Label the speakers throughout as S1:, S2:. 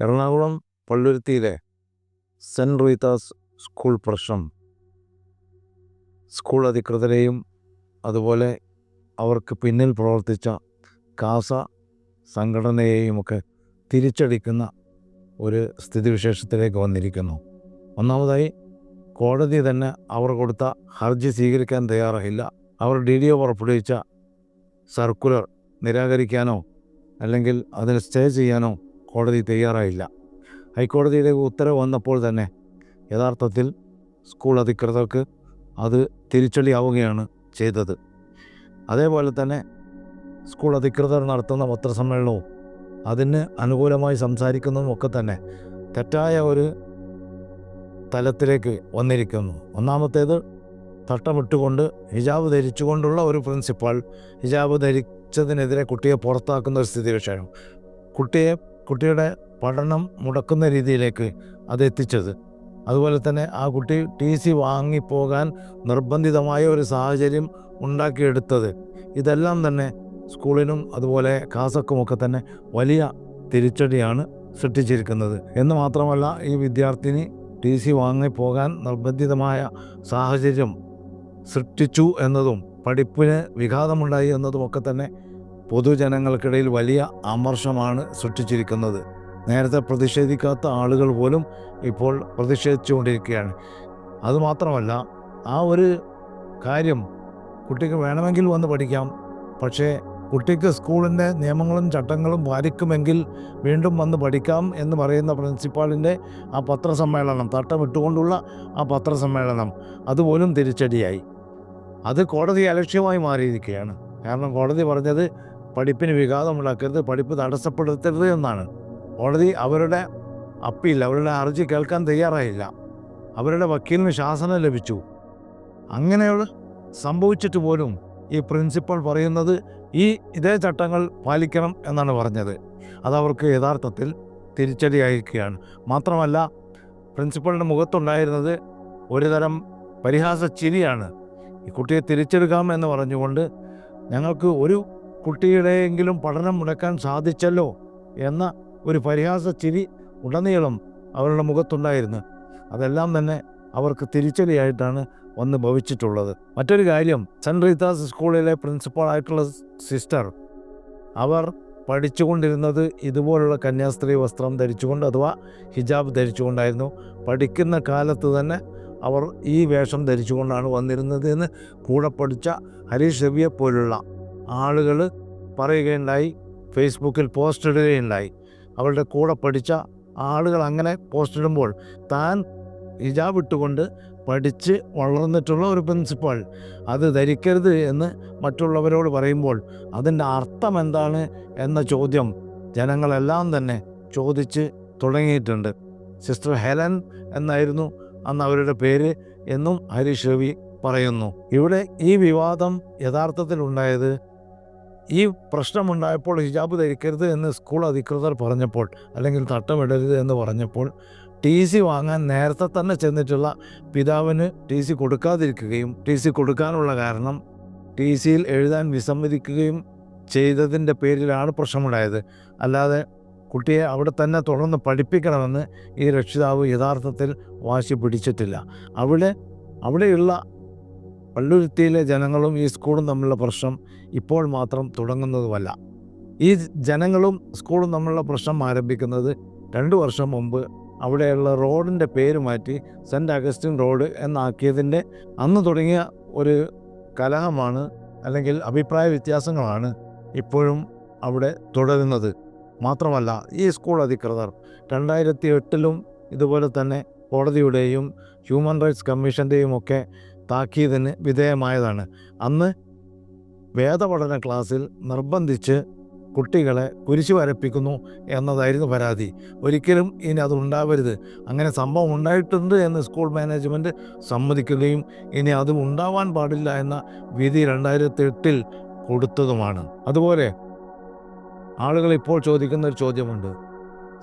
S1: എറണാകുളം പള്ളുരുത്തിയിലെ saint Rita's school പ്രശ്നം. School അധികൃതരെയും അതുപോലെ അവർക്ക് പിന്നിൽ പ്രവർത്തിച്ച കാസ സംഘടനയെയുമൊക്കെ തിരിച്ചടിക്കുന്ന ഒരു സ്ഥിതിവിശേഷത്തിലേക്ക് വന്നിരിക്കുന്നു. ഒന്നാമതായി കോടതി തന്നെ അവർ കൊടുത്ത ഹർജി സ്വീകരിക്കാൻ തയ്യാറായില്ല അവർ ഡി ഡി ഒ പുറപ്പെടുവിച്ച സർക്കുലർ നിരാകരിക്കാനോ അല്ലെങ്കിൽ അതിന് സ്റ്റേ ചെയ്യാനോ കോടതി തയ്യാറായില്ല. ഹൈക്കോടതിയുടെ ഉത്തരവ് വന്നപ്പോൾ തന്നെ യഥാർത്ഥത്തിൽ സ്കൂൾ അധികൃതർക്ക് അത് തിരിച്ചടിയാവുകയാണ് ചെയ്തത്. അതേപോലെ തന്നെ സ്കൂൾ അധികൃതർ നടത്തുന്ന പത്രസമ്മേളനവും അതിന് അനുകൂലമായി സംസാരിക്കുന്നതും ഒക്കെ തന്നെ തെറ്റായ ഒരു തലത്തിലേക്ക് വന്നിരിക്കുന്നു. ഒന്നാമത്തേത് തട്ടമിട്ടുകൊണ്ട് ഹിജാബ് ധരിച്ചുകൊണ്ടുള്ള ഒരു പ്രിൻസിപ്പാൾ ഹിജാബ് ധരിച്ചതിനെതിരെ കുട്ടിയെ പുറത്താക്കുന്ന ഒരു സ്ഥിതിവിശേഷം. കുട്ടിയെ കുട്ടിയുടെ പഠനം മുടക്കുന്ന രീതിയിലേക്ക് അത് എത്തിച്ചത് അതുപോലെ തന്നെ ആ കുട്ടി ടി സി വാങ്ങിപ്പോകാൻ നിർബന്ധിതമായ ഒരു സാഹചര്യം ഉണ്ടാക്കിയെടുത്തത്. ഇതെല്ലാം തന്നെ സ്കൂളിനും അതുപോലെ കാസക്കുമൊക്കെ തന്നെ വലിയ തിരിച്ചടിയാണ് സൃഷ്ടിച്ചിരിക്കുന്നത്. എന്ന് മാത്രമല്ല ഈ വിദ്യാർത്ഥിനി ടി സി വാങ്ങിപ്പോകാൻ നിർബന്ധിതമായ സാഹചര്യം സൃഷ്ടിച്ചു എന്നതും പഠിപ്പിന് വിഘാതമുണ്ടായി എന്നതുമൊക്കെ തന്നെ പൊതുജനങ്ങൾക്കിടയിൽ വലിയ അമർഷമാണ് സൃഷ്ടിച്ചിരിക്കുന്നത്. നേരത്തെ പ്രതിഷേധിക്കാത്ത ആളുകൾ പോലും ഇപ്പോൾ പ്രതിഷേധിച്ചുകൊണ്ടിരിക്കുകയാണ്. അതുമാത്രമല്ല ആ ഒരു കാര്യം കുട്ടിക്ക് വേണമെങ്കിൽ വന്ന് പഠിക്കാം. പക്ഷേ കുട്ടിക്ക് സ്കൂളിന്റെ നിയമങ്ങളും ചട്ടങ്ങളും പാലിക്കുമെങ്കിൽ വീണ്ടും വന്ന് പഠിക്കാം എന്ന് പറയുന്ന പ്രിൻസിപ്പാളിന്റെ ആ പത്രസമ്മേളനം തട്ടമിട്ടുകൊണ്ടുള്ള ആ പത്രസമ്മേളനം അതുപോലും തിരിച്ചടിയായി. അത് കോടതി അലക്ഷ്യമായി മാറിയിരിക്കുകയാണ്. കാരണം കോടതി പറഞ്ഞത് പഠിപ്പിന് വിഘാതമുണ്ടാക്കരുത് പഠിപ്പ് തടസ്സപ്പെടുത്തരുത് എന്നാണ്. കോടതി അവരുടെ അപ്പീൽ അവരുടെ ഹർജി കേൾക്കാൻ തയ്യാറായില്ല. അവരുടെ വക്കീലിന് ശാസനം ലഭിച്ചു. അങ്ങനെയുള്ള സംഭവിച്ചിട്ട് പോലും ഈ പ്രിൻസിപ്പൾ പറയുന്നത് ഈ ഇതേ ചട്ടങ്ങൾ പാലിക്കണം എന്നാണ് പറഞ്ഞത്. അതവർക്ക് യഥാർത്ഥത്തിൽ തിരിച്ചടിയായിരിക്കുകയാണ്. മാത്രമല്ല പ്രിൻസിപ്പളിന്റെ മുഖത്തുണ്ടായിരുന്നത് ഒരുതരം പരിഹാസ ചിരിയാണ്. ഈ കുട്ടിയെ തിരിച്ചെടുക്കാം എന്ന് പറഞ്ഞുകൊണ്ട് ഞങ്ങൾക്ക് ഒരു കുട്ടിയുടെയെങ്കിലും പഠനം മുടക്കാൻ സാധിച്ചല്ലോ എന്ന ഒരു പരിഹാസ ചിരി ഉടനീളം അവരുടെ മുഖത്തുണ്ടായിരുന്നു. അതെല്ലാം തന്നെ അവർക്ക് തിരിച്ചടിയായിട്ടാണ് വന്ന് ഭവിച്ചിട്ടുള്ളത്. മറ്റൊരു കാര്യം സെന്റ് റീത്താസ് സ്കൂളിലെ പ്രിൻസിപ്പാളായിട്ടുള്ള സിസ്റ്റർ അവർ പഠിച്ചുകൊണ്ടിരുന്നത് ഇതുപോലുള്ള കന്യാസ്ത്രീ വസ്ത്രം ധരിച്ചുകൊണ്ട് അഥവാ ഹിജാബ് ധരിച്ചുകൊണ്ടായിരുന്നു. പഠിക്കുന്ന കാലത്ത് തന്നെ അവർ ഈ വേഷം ധരിച്ചുകൊണ്ടാണ് വന്നിരുന്നത് എന്ന് കൂടെ പഠിച്ച ഹരീഷ് രവിയെ പോലുള്ള ആളുകൾ പറയുകയുണ്ടായി ഫേസ്ബുക്കിൽ പോസ്റ്റ് ഇടുകയുണ്ടായി അവളുടെ കൂടെ പഠിച്ച ആളുകൾ അങ്ങനെ പോസ്റ്റ് ഇടുമ്പോൾ താൻ ഹിജാബ് ഇട്ടുകൊണ്ട് പഠിച്ച് വളർന്നിട്ടുള്ള ഒരു പ്രിൻസിപ്പൾ. അത് ധരിക്കരുത് എന്ന് മറ്റുള്ളവരോട് പറയുമ്പോൾ അതിന്റെ അർത്ഥം എന്താണ് എന്ന ചോദ്യം ജനങ്ങളെല്ലാം തന്നെ ചോദിച്ച് തുടങ്ങിയിട്ടുണ്ട്. സിസ്റ്റർ ഹെലൻ എന്നായിരുന്നു അന്ന് അവരുടെ പേര് എന്നും ഹരീഷ് രവി പറയുന്നു. ഇവിടെ ഈ വിവാദം യഥാർത്ഥത്തിൽ ഉണ്ടായത് ഈ പ്രശ്നമുണ്ടായപ്പോൾ ഹിജാബ് ധരിക്കരുത് എന്ന് സ്കൂൾ അധികൃതർ പറഞ്ഞപ്പോൾ അല്ലെങ്കിൽ തട്ടമിടരുത് എന്ന് പറഞ്ഞപ്പോൾ ടി സി വാങ്ങാൻ നേരത്തെ തന്നെ ചെന്നിട്ടുള്ള പിതാവിന് ടി സി കൊടുക്കാതിരിക്കുകയും ടി സി കൊടുക്കാനുള്ള കാരണം ടി സിയിൽ എഴുതാൻ വിസമ്മതിക്കുകയും ചെയ്തതിന്റെ പേരിലാണ് പ്രശ്നമുണ്ടായത്. അല്ലാതെ കുട്ടിയെ അവിടെ തന്നെ തുടർന്ന് പഠിപ്പിക്കണമെന്ന് ഈ രക്ഷിതാവ് യഥാർത്ഥത്തിൽ വാശി പിടിച്ചിട്ടില്ല. അവിടെ അവിടെയുള്ള പള്ളുരുത്തിയിലെ ജനങ്ങളും ഈ സ്കൂളും തമ്മിലുള്ള പ്രശ്നം ഇപ്പോൾ മാത്രം തുടങ്ങുന്നതുമല്ല. ഈ ജനങ്ങളും സ്കൂളും തമ്മിലുള്ള പ്രശ്നം ആരംഭിക്കുന്നത് രണ്ട് വർഷം മുമ്പ് അവിടെയുള്ള റോഡിന്റെ പേര് മാറ്റി സെന്റ് അഗസ്റ്റിൻ റോഡ് എന്നാക്കിയതിന്റെ അന്ന് തുടങ്ങിയ ഒരു കലഹമാണ് അല്ലെങ്കിൽ അഭിപ്രായ വ്യത്യാസങ്ങളാണ് ഇപ്പോഴും അവിടെ തുടരുന്നത്. മാത്രമല്ല ഈ സ്കൂൾ അധികൃതർ രണ്ടായിരത്തി എട്ടിലും ഇതുപോലെ തന്നെ കോടതിയുടെയും ഹ്യൂമൻ റൈറ്റ്സ് കമ്മീഷന്റെയും ഒക്കെ താക്കീതിന് വിധേയമായതാണ്. അന്ന് വേദപഠന ക്ലാസ്സിൽ നിർബന്ധിച്ച് കുട്ടികളെ കുരിശു വരപ്പിക്കുന്നു എന്നതായിരുന്നു പരാതി. ഒരിക്കലും ഇനി അത് ഉണ്ടാവരുത്. അങ്ങനെ സംഭവം ഉണ്ടായിട്ടുണ്ട് എന്ന് സ്കൂൾ മാനേജ്മെന്റ് സമ്മതിക്കുകയും ഇനി അത് ഉണ്ടാവാൻ പാടില്ല എന്ന വിധി രണ്ടായിരത്തി എട്ടിൽ കൊടുത്തതുമാണ്. അതുപോലെ ആളുകൾ ഇപ്പോൾ ചോദിക്കുന്ന ഒരു ചോദ്യമുണ്ട്.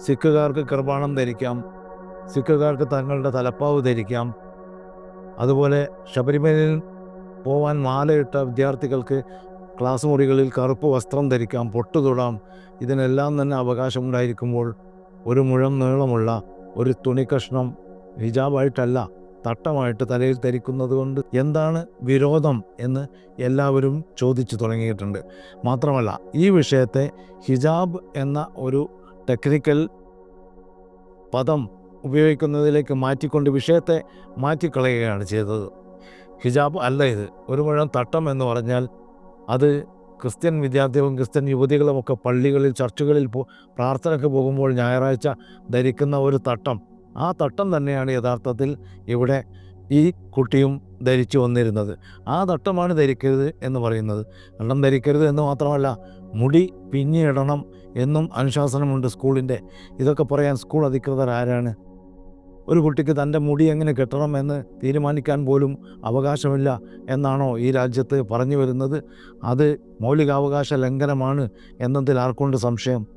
S1: സിഖുകാർക്ക് കൃപാണം ധരിക്കാം. സിഖുകാർക്ക് തങ്ങളുടെ തലപ്പാവ് ധരിക്കാം. അതുപോലെ ശബരിമലയിൽ പോവാൻ മാലയിട്ട വിദ്യാർത്ഥികൾക്ക് ക്ലാസ് മുറികളിൽ കറുപ്പ് വസ്ത്രം ധരിക്കാം പൊട്ടു തൊടാം. ഇതിനെല്ലാം തന്നെ അവകാശമുണ്ടായിരിക്കുമ്പോൾ ഒരു മുഴം നീളമുള്ള ഒരു തുണിക്കഷ്ണം ഹിജാബായിട്ടല്ല തട്ടമായിട്ട് തലയിൽ ധരിക്കുന്നത് കൊണ്ട് എന്താണ് വിരോധം എന്ന് എല്ലാവരും ചോദിച്ചു തുടങ്ങിയിട്ടുണ്ട്. മാത്രമല്ല ഈ വിഷയത്തെ ഹിജാബ് എന്ന ഒരു ടെക്നിക്കൽ പദം ഉപയോഗിക്കുന്നതിലേക്ക് മാറ്റിക്കൊണ്ട് വിഷയത്തെ മാറ്റിക്കളയുകയാണ് ചെയ്തത്. ഹിജാബ് അല്ല ഇത്. ഒരു മുഴം തട്ടം എന്ന് പറഞ്ഞാൽ അത് ക്രിസ്ത്യൻ വിദ്യാർത്ഥികളും ക്രിസ്ത്യൻ യുവതികളും ഒക്കെ പള്ളികളിൽ ചർച്ചുകളിൽ പോ പ്രാർത്ഥനയ്ക്ക് പോകുമ്പോൾ ഞായറാഴ്ച ധരിക്കുന്ന ഒരു തട്ടം. ആ തട്ടം തന്നെയാണ് യഥാർത്ഥത്തിൽ ഇവിടെ ഈ കുട്ടിയും ധരിച്ചു വന്നിരുന്നത്. ആ തട്ടമാണ് ധരിക്കരുത് എന്ന് പറയുന്നത്. വെള്ളം ധരിക്കരുത് എന്ന് മാത്രമല്ല മുടി പിഞ്ഞിടണം എന്നും അനുശാസനമുണ്ട് സ്കൂളിന്റെ. ഇതൊക്കെ പറയാൻ സ്കൂൾ അധികൃതർ ആരാണ്? ഒരു കുട്ടിക്ക് തന്റെ മുടി എങ്ങനെ കെട്ടണം എന്ന് തീരുമാനിക്കാൻ പോലും അവകാശമില്ല എന്നാണോ ഈ രാജ്യത്ത് പറഞ്ഞു വരുന്നത്? അത് മൗലികാവകാശ ലംഘനമാണ് എന്നതിൽ ആർക്കൊണ്ട് സംശയം?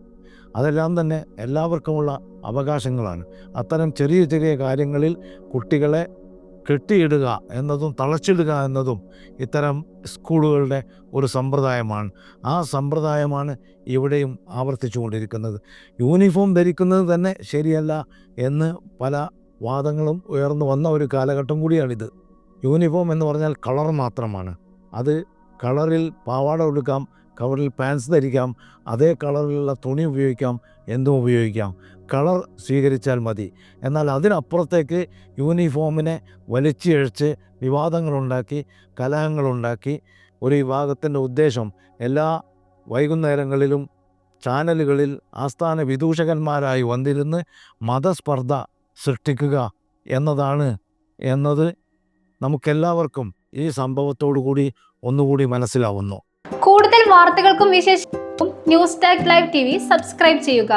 S1: അതെല്ലാം തന്നെ എല്ലാവർക്കുമുള്ള അവകാശങ്ങളാണ്. അത്തരം ചെറിയ ചെറിയ കാര്യങ്ങളിൽ കുട്ടികളെ കെട്ടിയിടുക എന്നതും തളച്ചിടുക എന്നതും ഇത്തരം സ്കൂളുകളുടെ ഒരു സമ്പ്രദായമാണ്. ആ സമ്പ്രദായമാണ് ഇവിടെയും ആവർത്തിച്ചു കൊണ്ടിരിക്കുന്നത് യൂണിഫോം ധരിക്കുന്നത് തന്നെ ശരിയല്ല എന്ന് പല വാദങ്ങളും ഉയർന്നു വന്ന ഒരു കാലഘട്ടം കൂടിയാണിത്. യൂണിഫോം എന്ന് പറഞ്ഞാൽ കളർ മാത്രമാണ്. അത് കളറിൽ പാവാട ഉടുക്കാം കളറിൽ പാൻസ് ധരിക്കാം അതേ കളറിലുള്ള തുണി ഉപയോഗിക്കാം എന്തും ഉപയോഗിക്കാം. കളർ സ്വീകരിച്ചാൽ മതി. എന്നാൽ അതിനപ്പുറത്തേക്ക് യൂണിഫോമിനെ വലിച്ചിഴച്ച് വിവാദങ്ങളുണ്ടാക്കി കലഹങ്ങളുണ്ടാക്കി. ഒരു വിഭാഗത്തിന്റെ ഉദ്ദേശം എല്ലാ വൈകുന്നേരങ്ങളിലും ചാനലുകളിൽ ആസ്ഥാന വിദൂഷകന്മാരായി വന്നിരുന്ന് മതസ്പർദ്ധ സൃഷ്ടിക്കുക എന്നതാണ് എന്നത് നമുക്കെല്ലാവർക്കും ഈ സംഭവത്തോടു കൂടി ഒന്നുകൂടി മനസ്സിലാവുന്നു.
S2: കൂടുതൽ വാർത്തകൾക്കും വിശേഷം news tag live T subscribe ചെയ്യുക.